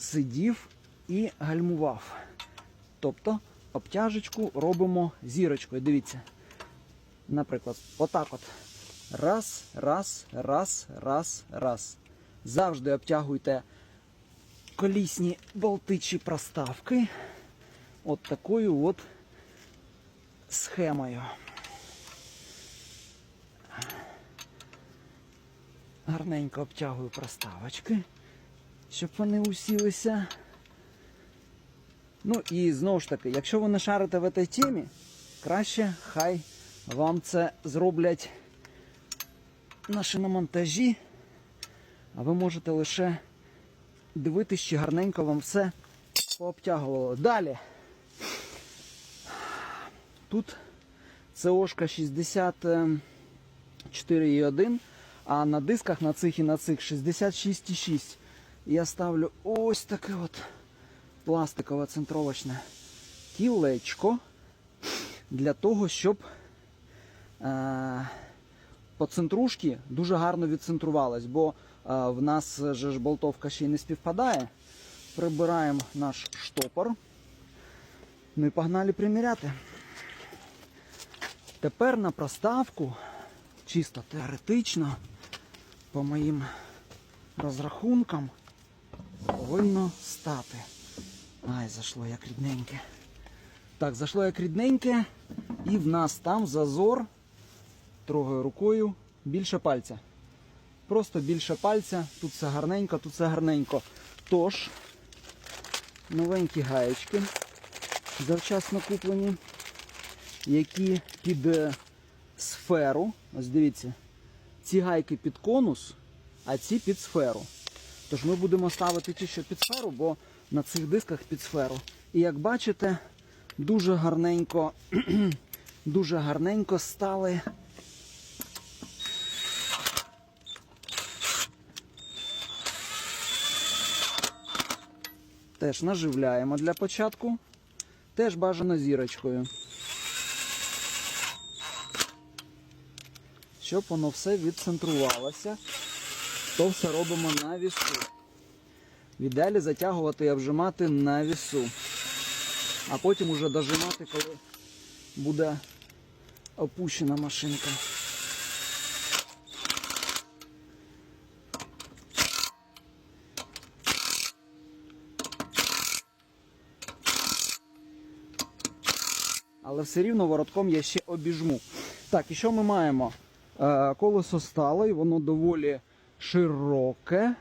сидів і гальмував. Тобто обтяжечку робимо зірочкою. Дивіться. Наприклад, отак от. Раз, раз, раз, раз, раз. Завжди обтягуйте колісні болти чи проставки. От такою от схемою. Гарненько обтягую проставочки, щоб вони усілися. Ну і знову ж таки, якщо ви не шарите в цій темі, краще хай вам це зроблять на шиномонтажі, а ви можете лише дивитись, чи гарненько вам все пообтягувало. Далі. Тут ЦОшка 64,1, а на дисках на цих і на цих 66,6. Я ставлю ось таке от пластикове центровочне кілечко для того, щоб е, по центрушці дуже гарно відцентрувалось, бо е, в нас же ж болтовка ще й не співпадає. Прибираємо наш штопор. Ну і погнали приміряти. Тепер на проставку, чисто теоретично, по моїм розрахункам, повинно стати. Ай, зайшло як рідненьке. Так, зайшло як рідненьке, і в нас там зазор, трогаю рукою, більше пальця. Просто більше пальця, тут все гарненько, тут все гарненько. Тож, новенькі гаєчки, завчасно куплені, які під е, сферу. Ось дивіться, ці гайки під конус, а ці під сферу. Тож ми будемо ставити ті, що під сферу, бо на цих дисках під сферу. І як бачите, дуже гарненько, дуже гарненько стали. Теж наживляємо для початку. Теж бажано зірочкою. Щоб воно все відцентрувалося, то все робимо на вісу. В ідеалі затягувати і обжимати на вісу. А потім уже дожимати, коли буде опущена машинка. Але все рівно воротком я ще обіжму. Так, і що ми маємо? Е, колесо стало, і воно доволі широке.